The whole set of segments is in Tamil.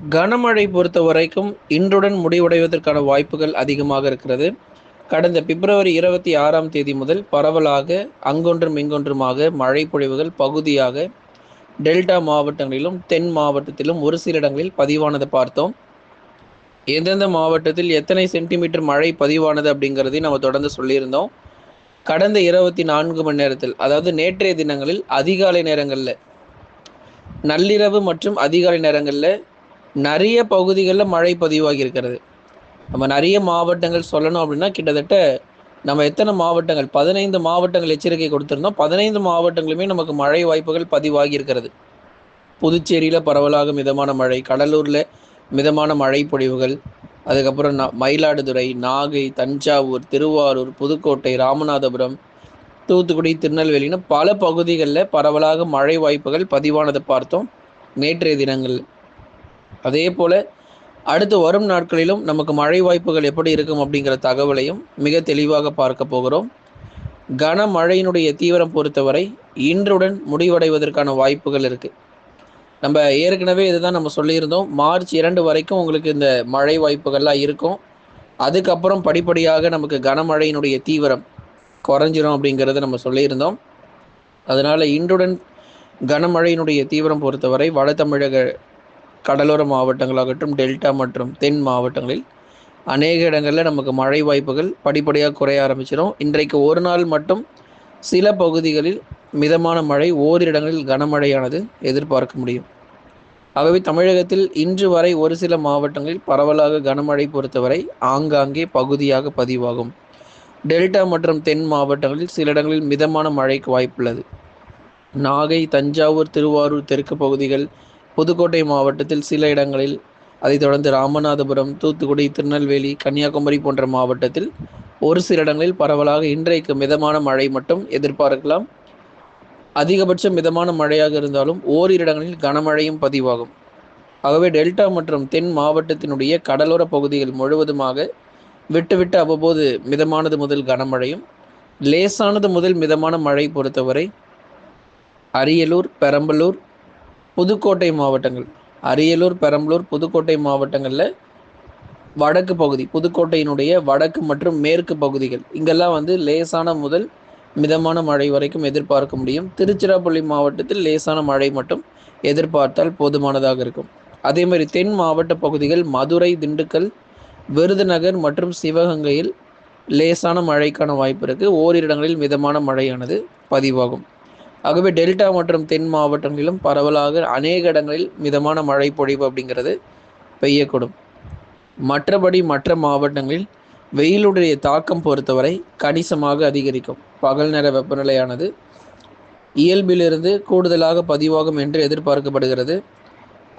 கனமழை பொறுத்த வரைக்கும் இன்றுடன் முடிவடைவதற்கான வாய்ப்புகள் அதிகமாக இருக்கிறது. கடந்த பிப்ரவரி இருபத்தி ஆறாம் தேதி முதல் பரவலாக அங்கொன்றும் இங்கொன்றுமாக மழை பொழிவுகள் பகுதியாக டெல்டா மாவட்டங்களிலும் தென் மாவட்டத்திலும் ஒரு சில இடங்களில் பதிவானதை பார்த்தோம். எந்தெந்த மாவட்டத்தில் எத்தனை சென்டிமீட்டர் மழை பதிவானது அப்படிங்கிறதையும் நம்ம தொடர்ந்து சொல்லியிருந்தோம். கடந்த இருபத்தி நான்கு மணி நேரத்தில் அதாவது நேற்றைய தினங்களில் அதிகாலை நேரங்களில் நள்ளிரவு மற்றும் அதிகாலை நேரங்களில் நிறைய பகுதிகளில் மழை பதிவாகி இருக்கிறது. நம்ம நிறைய மாவட்டங்கள் சொல்லணும் அப்படின்னா கிட்டத்தட்ட நம்ம எத்தனை மாவட்டங்கள்? பதினைந்து மாவட்டங்கள் எச்சரிக்கை கொடுத்துருந்தோம். பதினைந்து மாவட்டங்களுமே நமக்கு மழை வாய்ப்புகள் பதிவாகி இருக்கிறது. புதுச்சேரியில் பரவலாக மிதமான மழை கடலூரில் மிதமான மழை பொழிவுகள் அதுக்கப்புறம் ந மயிலாடுதுறை நாகை தஞ்சாவூர் திருவாரூர் புதுக்கோட்டை ராமநாதபுரம் தூத்துக்குடி திருநெல்வேலின்னு பல பகுதிகளில் பரவலாக மழை வாய்ப்புகள் பதிவானதை பார்த்தோம். நேற்றைய தினங்கள் அதே போல் அடுத்து வரும் நாட்களிலும் நமக்கு மழை வாய்ப்புகள் எப்படி இருக்கும் அப்படிங்கிற தகவலையும் மிக தெளிவாக பார்க்க போகிறோம். கனமழையினுடைய தீவிரம் பொறுத்தவரை இன்றுடன் முடிவடைவதற்கான வாய்ப்புகள் இருக்குது நம்ம ஏற்கனவே இதுதான் நம்ம சொல்லியிருந்தோம். மார்ச் இரண்டு வரைக்கும் உங்களுக்கு இந்த மழை வாய்ப்புகள்லாம் இருக்கும். அதுக்கப்புறம் படிப்படியாக நமக்கு கனமழையினுடைய தீவிரம் குறைஞ்சிரும் அப்படிங்கிறத நம்ம சொல்லியிருந்தோம். அதனால் இன்றுடன் கனமழையினுடைய தீவிரம் பொறுத்தவரை வட தமிழக கடலோர மாவட்டங்களாகட்டும் டெல்டா மற்றும் தென் மாவட்டங்களில் அநேக இடங்களில் நமக்கு மழை வாய்ப்புகள் படிப்படியாக குறைய ஆரம்பிச்சிடும் இன்றைக்கு ஒரு நாள் மட்டும் சில பகுதிகளில் மிதமான மழை ஓரிரு இடங்களில் கனமழையானது எதிர்பார்க்க முடியும். ஆகவே தமிழகத்தில் இன்று வரை ஒரு சில மாவட்டங்களில் பரவலாக கனமழை பொறுத்தவரை ஆங்காங்கே பகுதியாக பதிவாகும். டெல்டா மற்றும் தென் மாவட்டங்களில் சில இடங்களில் மிதமான மழைக்கு வாய்ப்புள்ளது. நாகை தஞ்சாவூர் திருவாரூர் தெற்கு பகுதிகள் புதுக்கோட்டை மாவட்டத்தில் சில இடங்களில் அதைத் தொடர்ந்து ராமநாதபுரம் தூத்துக்குடி திருநெல்வேலி கன்னியாகுமரி போன்ற மாவட்டத்தில் ஒரு சில இடங்களில் பரவலாக இன்றைக்கு மிதமான மழை மட்டும் எதிர்பார்க்கலாம். அதிகபட்சம் மிதமான மழையாக இருந்தாலும் ஓரிரு இடங்களில் கனமழையும் பதிவாகும். ஆகவே டெல்டா மற்றும் தென் மாவட்டத்தினுடைய கடலோர பகுதிகள் முழுவதுமாக விட்டுவிட்டு அவ்வப்போது மிதமானது முதல் கனமழையும் லேசானது முதல் மிதமான மழை பொறுத்தவரை அரியலூர் பெரம்பலூர் புதுக்கோட்டை மாவட்டங்கள். அரியலூர் பெரம்பலூர் புதுக்கோட்டை மாவட்டங்களில் வடக்கு பகுதி புதுக்கோட்டையினுடைய வடக்கு மற்றும் மேற்கு பகுதிகள். இங்கெல்லாம் வந்து லேசான முதல் மிதமான மழை வரைக்கும் எதிர்பார்க்க முடியும். திருச்சிராப்பள்ளி மாவட்டத்தில் லேசான மழை மட்டும் எதிர்பார்த்தால் போதுமானதாக இருக்கும். அதே மாதிரி தென் மாவட்ட பகுதிகள் மதுரை திண்டுக்கல் விருதுநகர் மற்றும் சிவகங்கையில் லேசான மழைக்கான வாய்ப்பு இருக்குது ஓரிரு இடங்களில் மிதமான மழையானது பதிவாகும். ஆகவே டெல்டா மற்றும் தென் மாவட்டங்களிலும் பரவலாக அநேக இடங்களில் மிதமான மழை பொழிவு அப்படிங்கிறது பெய்யக்கூடும். மற்றபடி மற்ற மாவட்டங்களில் வெயிலுடைய தாக்கம் பொறுத்தவரை கணிசமாக அதிகரிக்கும். பகல் நேர வெப்பநிலையானது இயல்பிலிருந்து கூடுதலாக பதிவாகும் என்று எதிர்பார்க்கப்படுகிறது.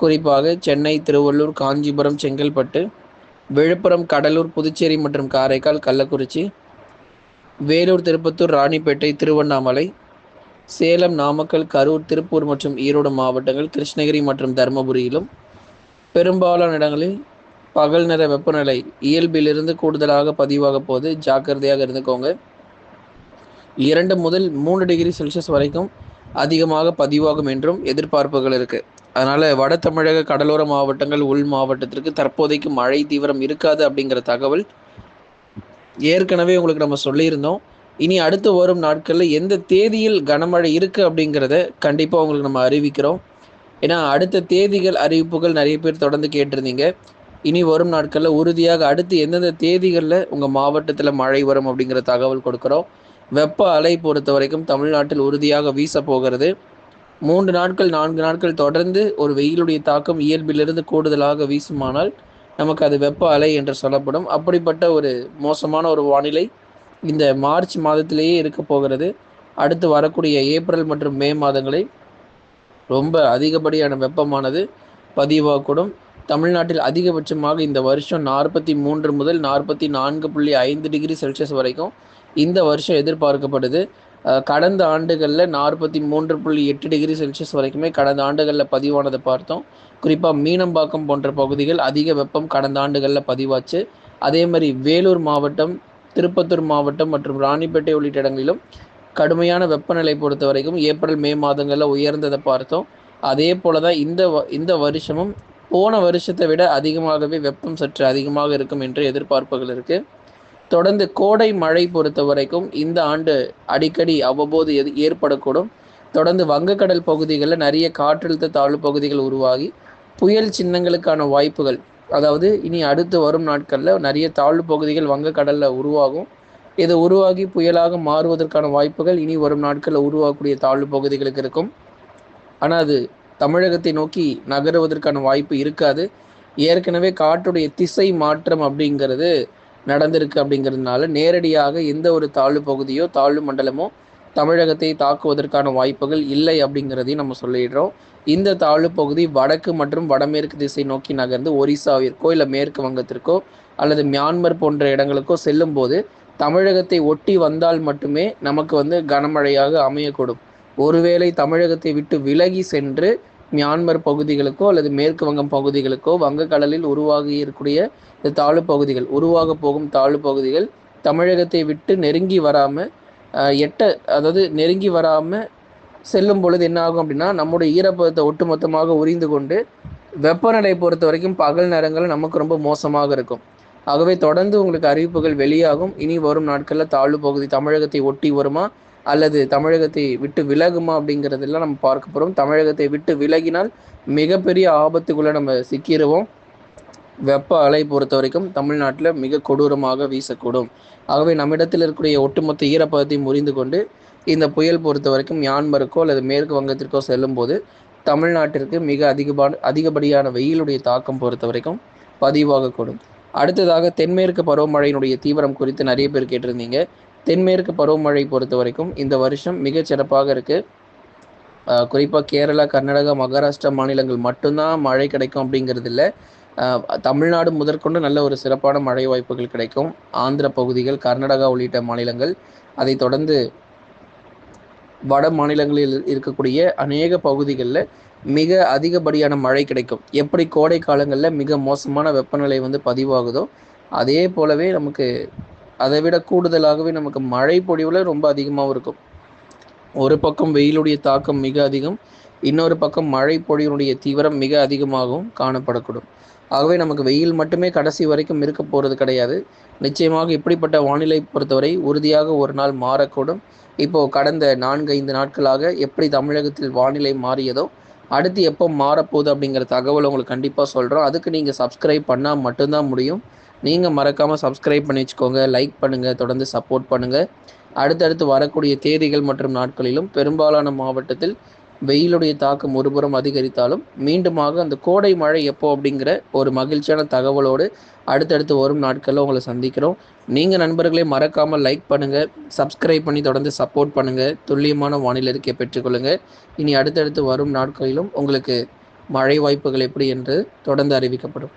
குறிப்பாக சென்னை திருவள்ளூர் காஞ்சிபுரம் செங்கல்பட்டு விழுப்புரம் கடலூர் புதுச்சேரி மற்றும் காரைக்கால் கள்ளக்குறிச்சி வேலூர் திருப்பத்தூர் ராணிப்பேட்டை திருவண்ணாமலை சேலம் நாமக்கல் கரூர் திருப்பூர் மற்றும் ஈரோடு மாவட்டங்கள் கிருஷ்ணகிரி மற்றும் தருமபுரியிலும் பெரும்பாலான இடங்களில் பகல் நேர வெப்பநிலை இயல்பிலிருந்து கூடுதலாக பதிவாக போது ஜாக்கிரதையாக இருந்துக்கோங்க. இரண்டு முதல் மூணு டிகிரி செல்சியஸ் வரைக்கும் அதிகமாக பதிவாகும் என்றும் எதிர்பார்ப்புகள் இருக்குது அதனால் வட தமிழக கடலோர மாவட்டங்கள் உள் மாவட்டத்திற்கு தற்போதைக்கு மழை தீவிரம் இருக்காது அப்படிங்கிற தகவல் ஏற்கனவே உங்களுக்கு நம்ம சொல்லியிருந்தோம். இனி அடுத்து வரும் நாட்களில் எந்த தேதியில் கனமழை இருக்குது அப்படிங்கிறத கண்டிப்பாக உங்களுக்கு நம்ம அறிவிக்கிறோம். ஏன்னா அடுத்த தேதிகள் அறிவிப்புகள் நிறைய பேர் தொடர்ந்து கேட்டிருந்தீங்க. இனி வரும் நாட்களில் உறுதியாக அடுத்து எந்தெந்த தேதிகளில் உங்கள் மாவட்டத்தில் மழை வரும் அப்படிங்கிற தகவல் கொடுக்குறோம். வெப்ப அலை பொறுத்த வரைக்கும் தமிழ்நாட்டில் உறுதியாக வீச போகிறது. மூன்று நாட்கள் நான்கு நாட்கள் தொடர்ந்து ஒரு வெயிலுடைய தாக்கம் இயல்பிலிருந்து கூடுதலாக வீசுமானால் நமக்கு அது வெப்ப அலை என்று சொல்லப்படும். அப்படிப்பட்ட ஒரு மோசமான ஒரு வானிலை இந்த மார்ச் மாதத்திலேயே இருக்க போகிறது. அடுத்து வரக்கூடிய ஏப்ரல் மற்றும் மே மாதங்களில் ரொம்ப அதிகப்படியான வெப்பமானது பதிவாகக்கூடும். தமிழ்நாட்டில் அதிகபட்சமாக இந்த வருஷம் நாற்பத்தி மூன்று முதல் நாற்பத்தி நான்கு புள்ளி ஐந்து டிகிரி செல்சியஸ் வரைக்கும் இந்த வருஷம் எதிர்பார்க்கப்படுது. கடந்த ஆண்டுகளில் நாற்பத்தி மூன்று புள்ளி எட்டு டிகிரி செல்சியஸ் வரைக்குமே கடந்த ஆண்டுகளில் பதிவானதை பார்த்தோம். குறிப்பாக மீனம்பாக்கம் போன்ற பகுதிகள் அதிக வெப்பம் கடந்த ஆண்டுகளில் பதிவாச்சு. அதே மாதிரி வேலூர் மாவட்டம் திருப்பத்தூர் மாவட்டம் மற்றும் ராணிப்பேட்டை உள்ளிட்ட இடங்களிலும் கடுமையான வெப்பநிலை பொறுத்த வரைக்கும் ஏப்ரல் மே மாதங்களில் உயர்ந்ததை பார்த்தோம். அதே போல தான் இந்த இந்த வருஷமும் போன வருஷத்தை விட அதிகமாகவே வெப்பம் சற்று அதிகமாக இருக்கும் என்று எதிர்பார்ப்புகள் இருக்குது தொடர்ந்து கோடை மழை பொறுத்த வரைக்கும் இந்த ஆண்டு அடிக்கடி அவ்வப்போது எது ஏற்படக்கூடும். தொடர்ந்து வங்கக்கடல் பகுதிகளில் நிறைய காற்றழுத்த தாழ்வு பகுதிகள் உருவாகி புயல் சின்னங்களுக்கான வாய்ப்புகள் அதாவது இனி அடுத்து வரும் நாட்களில் நிறைய தாழ்வு பகுதிகள் வங்கக்கடலில் உருவாகும். இது உருவாகி புயலாக மாறுவதற்கான வாய்ப்புகள் இனி வரும் நாட்களில் உருவாகக்கூடிய தாழ்வு பகுதிகளுக்கு இருக்கும். ஆனால் அது தமிழகத்தை நோக்கி நகருவதற்கான வாய்ப்பு இருக்காது. ஏற்கனவே காற்றுடைய திசை மாற்றம் அப்படிங்கிறது நடந்திருக்கு அப்படிங்கிறதுனால நேரடியாக எந்த ஒரு தாழ்வு பகுதியோ தாழ்வு மண்டலமோ தமிழகத்தை தாக்குவதற்கான வாய்ப்புகள் இல்லை அப்படிங்கிறதையும் நம்ம சொல்லிடுறோம். இந்த தாழ்வு பகுதி வடக்கு மற்றும் வடமேற்கு திசை நோக்கி நகர்ந்து ஒரிசாவிற்கோ இல்லை மேற்கு வங்கத்திற்கோ அல்லது மியான்மர் போன்ற இடங்களுக்கோ செல்லும் போது தமிழகத்தை ஒட்டி வந்தால் மட்டுமே நமக்கு வந்து கனமழையாக அமையக்கூடும். ஒருவேளை தமிழகத்தை விட்டு விலகி சென்று மியான்மர் பகுதிகளுக்கோ அல்லது மேற்கு வங்கம் பகுதிகளுக்கோ வங்கக்கடலில் உருவாகி இருக்கக்கூடிய இந்த தாழ்வு பகுதிகள் உருவாக போகும் தாழ்வு பகுதிகள் தமிழகத்தை விட்டு நெருங்கி வராமல் எட்ட அதாவது நெருங்கி வராமல் செல்லும் பொழுது என்ன ஆகும் அப்படின்னா நம்முடைய ஈரப்பதத்தை ஒட்டுமொத்தமாக உரிந்து கொண்டு வெப்பநிலை பொறுத்த வரைக்கும் பகல் நேரங்கள் நமக்கு ரொம்ப மோசமாக இருக்கும். ஆகவே தொடர்ந்து உங்களுக்கு அறிவிப்புகள் வெளியாகும். இனி வரும் நாட்களில் தாழ்வு பகுதி தமிழகத்தை ஒட்டி வருமா அல்லது தமிழகத்தை விட்டு விலகுமா அப்படிங்கிறதெல்லாம் நம்ம பார்க்க போகிறோம் தமிழகத்தை விட்டு விலகினால் மிகப்பெரிய ஆபத்துக்குள்ளே நம்ம சிக்கிடுவோம் வெப்ப அலை பொறுத்த வரைக்கும் தமிழ்நாட்டில் மிக கொடூரமாக வீசக்கூடும். ஆகவே நம்மிடத்தில் இருக்கக்கூடிய ஒட்டுமொத்த ஈரப்பதத்தை முறிந்து கொண்டு இந்த புயல் பொறுத்த வரைக்கும் மியான்மருக்கோ அல்லது மேற்கு வங்கத்திற்கோ செல்லும் போது தமிழ்நாட்டிற்கு மிக அதிகமான அதிகப்படியான வெயிலுடைய தாக்கம் பொறுத்த வரைக்கும் பதிவாகக்கூடும். அடுத்ததாக தென்மேற்கு பருவமழையினுடைய தீவிரம் குறித்து நிறைய பேர் கேட்டிருந்தீங்க. தென்மேற்கு பருவமழை பொறுத்த வரைக்கும் இந்த வருஷம் மிக சிறப்பாக இருக்குது குறிப்பாக கேரளா கர்நாடகா மகாராஷ்டிரா மாநிலங்கள் மட்டும்தான் மழை கிடைக்கும் அப்படிங்கிறது இல்லை. தமிழ்நாடு முதற்கொண்டு நல்ல ஒரு சிறப்பான மழை வாய்ப்புகள் கிடைக்கும். ஆந்திர பகுதிகள் கர்நாடகா உள்ளிட்ட மாநிலங்கள் அதை தொடர்ந்து வட மாநிலங்களில் இருக்கக்கூடிய அநேக பகுதிகளில் மிக அதிகப்படியான மழை கிடைக்கும். எப்படி கோடை காலங்களில் மிக மோசமான வெப்பநிலை வந்து பதிவாகுதோ அதே போலவே நமக்கு அதை விட கூடுதலாகவே நமக்கு மழை பொழிவில் ரொம்ப அதிகமாகவும் இருக்கும். ஒரு பக்கம் வெயிலுடைய தாக்கம் மிக அதிகம் இன்னொரு பக்கம் மழை பொழியினுடைய தீவிரம் மிக அதிகமாகவும் காணப்படக்கூடும். ஆகவே நமக்கு வெயில் மட்டுமே கடைசி வரைக்கும் இருக்க போகிறது கிடையாது. நிச்சயமாக இப்படிப்பட்ட வானிலை பொறுத்தவரை உறுதியாக ஒரு நாள் மாறக்கூடும். இப்போது கடந்த நான்கு ஐந்து நாட்களாக எப்படி தமிழகத்தில் வானிலை மாறியதோ அடுத்து எப்போ மாறப்போகுது அப்படிங்கிற தகவல் உங்களுக்கு கண்டிப்பாக சொல்கிறோம் அதுக்கு நீங்கள் சப்ஸ்கிரைப் பண்ணால் மட்டும்தான் முடியும். நீங்கள் மறக்காமல் சப்ஸ்கிரைப் பண்ணி வச்சுக்கோங்க லைக் பண்ணுங்கள் தொடர்ந்து சப்போர்ட் பண்ணுங்கள் அடுத்தடுத்து வரக்கூடிய தேதிகள் மற்றும் நாட்களிலும் பெரும்பாலான மாவட்டத்தில் வெயிலுடைய தாக்கம் ஒருபுறம் அதிகரித்தாலும் மீண்டுமாக அந்த கோடை மழை எப்போ அப்படிங்கிற ஒரு மகிழ்ச்சியான தகவலோடு அடுத்தடுத்து வரும் நாட்களில் உங்களை சந்திக்கிறோம். நீங்கள் நண்பர்களே மறக்காமல் லைக் பண்ணுங்கள் சப்ஸ்கிரைப் பண்ணி தொடர்ந்து சப்போர்ட் பண்ணுங்கள் துல்லியமான வானிலை பெற்றுக்கொள்ளுங்கள் இனி அடுத்தடுத்து வரும் நாட்களிலும் உங்களுக்கு மழை வாய்ப்புகள் எப்படி என்று தொடர்ந்து அறிவிக்கப்படும்.